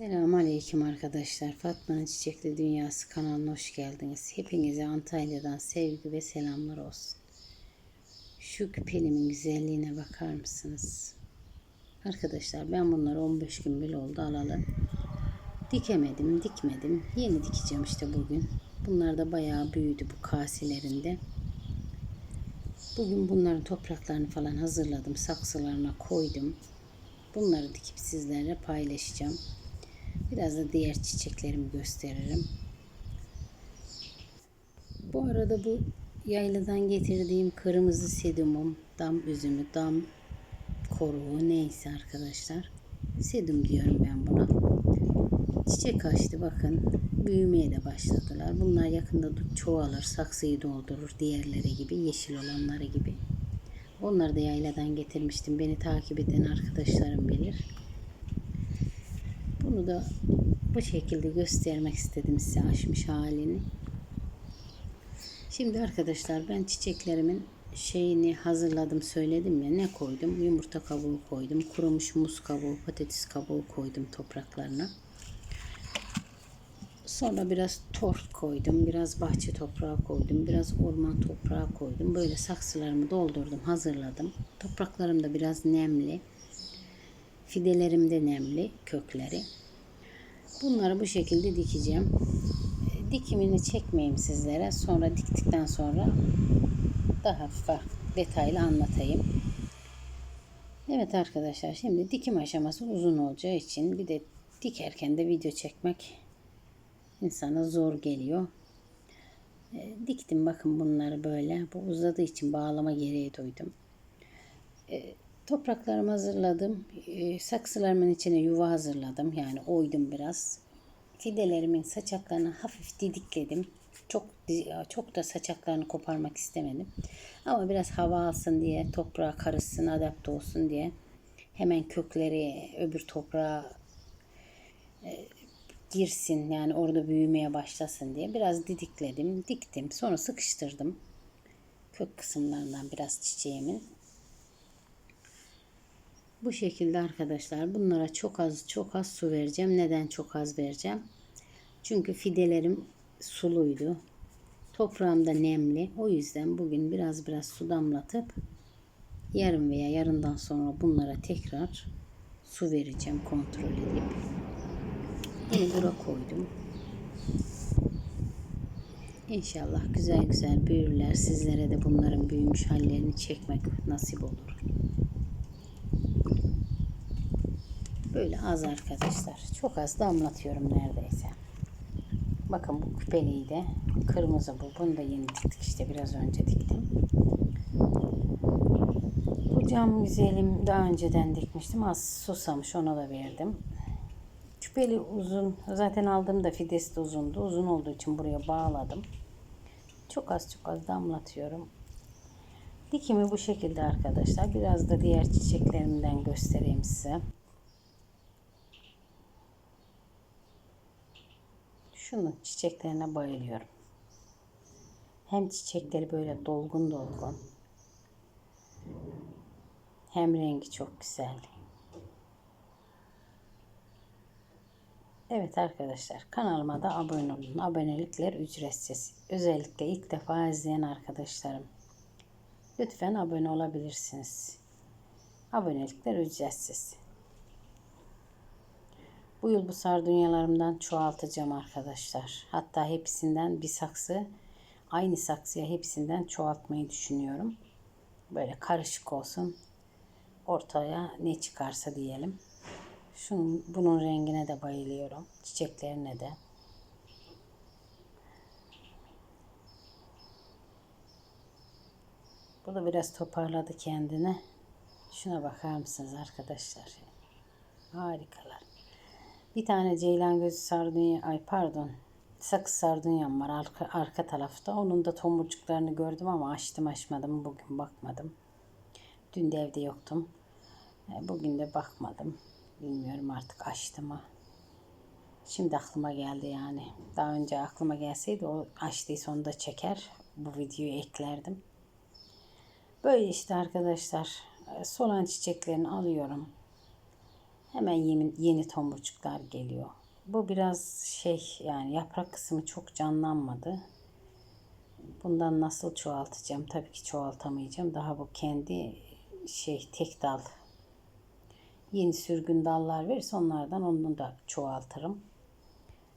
Selamun Aleyküm arkadaşlar. Fatma'nın Çiçekli Dünyası kanalına hoş geldiniz. Hepinize Antalya'dan sevgi ve selamlar olsun. Şu küpelimin güzelliğine bakar mısınız? Arkadaşlar ben bunları 15 gün bile oldu alalı. Dikemedim, dikmedim. Yeni dikeceğim işte bugün. Bunlar da bayağı büyüdü bu kasilerinde. Bugün bunların topraklarını falan hazırladım. Saksılarına koydum. Bunları dikip sizlerle paylaşacağım. Biraz da diğer çiçeklerimi gösteririm. Bu arada bu yayladan getirdiğim kırmızı sedumum, dam üzümü, dam koruğu neyse arkadaşlar. Sedum diyorum ben buna. Çiçek açtı bakın. Büyümeye de başladılar. Bunlar yakında çoğalır, saksıyı doldurur diğerleri gibi, yeşil olanları gibi. Onları da yayladan getirmiştim. Beni takip eden arkadaşlarım bilir. Bunu da bu şekilde göstermek istedim size açmış halini. Şimdi arkadaşlar ben çiçeklerimin şeyini hazırladım söyledim ya ne koydum? Yumurta kabuğu koydum. Kurumuş muz kabuğu, patates kabuğu koydum topraklarına. Sonra biraz tort koydum, biraz bahçe toprağı koydum, biraz orman toprağı koydum. Böyle saksılarımı doldurdum, hazırladım. Topraklarım da biraz nemli. Fidelerim de nemli, kökleri. Bunları bu şekilde dikeceğim. E, Dikimini çekmeyeyim sizlere. Sonra diktikten sonra daha detaylı anlatayım. Evet arkadaşlar şimdi dikim aşaması uzun olacağı için bir de dikerken de video çekmek insana zor geliyor. E, diktim bakın bunları böyle. Bu uzadığı için bağlama gereği duydum. E, topraklarımı hazırladım. E, saksılarımın içine yuva hazırladım. Yani oydum biraz. Fidelerimin saçaklarını hafif didikledim. Çok çok da saçaklarını koparmak istemedim. Ama biraz hava alsın diye, toprağa karışsın, adapte olsun diye hemen kökleri öbür toprağa e, girsin yani orada büyümeye başlasın diye biraz didikledim, diktim. Sonra sıkıştırdım. Kök kısımlarından biraz çiçeğimin. Bu şekilde arkadaşlar bunlara çok az çok az su vereceğim. Neden çok az vereceğim? Çünkü fidelerim suluydu. Toprağım da nemli. O yüzden bugün biraz biraz su damlatıp yarın veya yarından sonra bunlara tekrar su vereceğim kontrol edip. Yine bura koydum. İnşallah güzel güzel büyürler. Sizlere de bunların büyümüş hallerini çekmek nasip olur. Böyle az arkadaşlar. Çok az damlatıyorum neredeyse. Bakın bu küpeliği de kırmızı bu. Bunu da yeni diktik işte biraz önce diktim. Bu cam güzelim daha önceden dikmiştim. Az susamış ona da verdim. Küpeli uzun. Zaten aldığımda fidesi de uzundu. Uzun olduğu için buraya bağladım. Çok az çok az damlatıyorum. Dikimi bu şekilde arkadaşlar. Biraz da diğer çiçeklerimden göstereyim size. Şunun çiçeklerine bayılıyorum. Hem çiçekleri böyle dolgun dolgun. Hem rengi çok güzel. Evet arkadaşlar kanalıma da abone olun. Abonelikler ücretsiz. Özellikle ilk defa izleyen arkadaşlarım. Lütfen abone olabilirsiniz. Abonelikler ücretsiz. Bu yıl bu sardunyalarımdan çoğaltacağım arkadaşlar. Hatta hepsinden bir saksı aynı saksıya hepsinden çoğaltmayı düşünüyorum. Böyle karışık olsun. Ortaya ne çıkarsa diyelim. Şunun, bunun rengine de bayılıyorum. Çiçeklerine de. Bu da biraz toparladı kendini. Şuna bakar mısınız arkadaşlar? Harikalar. Bir tane ceylan gözü sardunya, ay pardon, sakız sardunyam var arka, arka tarafta. Onun da tomurcuklarını gördüm ama açtım açmadım. Bugün bakmadım. Dün de evde yoktum. E, bugün de bakmadım. Bilmiyorum artık açtı mı. Şimdi aklıma geldi yani. Daha önce aklıma gelseydi o açtıysa onu da çeker. Bu videoyu eklerdim. Böyle işte arkadaşlar. Solan çiçeklerini alıyorum. Hemen yeni, yeni tomurcuklar geliyor. Bu biraz şey yani yaprak kısmı çok canlanmadı. Bundan nasıl çoğaltacağım? Tabii ki çoğaltamayacağım. Daha bu kendi şey tek dal. Yeni sürgün dallar verirse onlardan onu da çoğaltırım.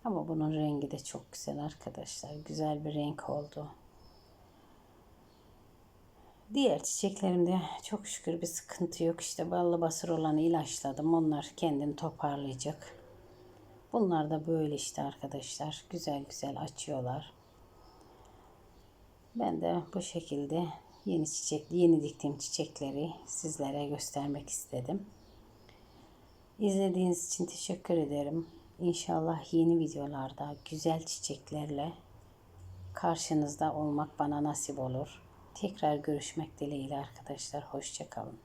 Ama bunun rengi de çok güzel arkadaşlar. Güzel bir renk oldu. Diğer çiçeklerimde çok şükür bir sıkıntı yok. İşte ballı basır olanı ilaçladım. Onlar kendini toparlayacak. Bunlar da böyle işte arkadaşlar. Güzel güzel açıyorlar. Ben de bu şekilde yeni çiçek, yeni diktiğim çiçekleri sizlere göstermek istedim. İzlediğiniz için teşekkür ederim. İnşallah yeni videolarda güzel çiçeklerle karşınızda olmak bana nasip olur. Tekrar görüşmek dileğiyle arkadaşlar. Hoşçakalın.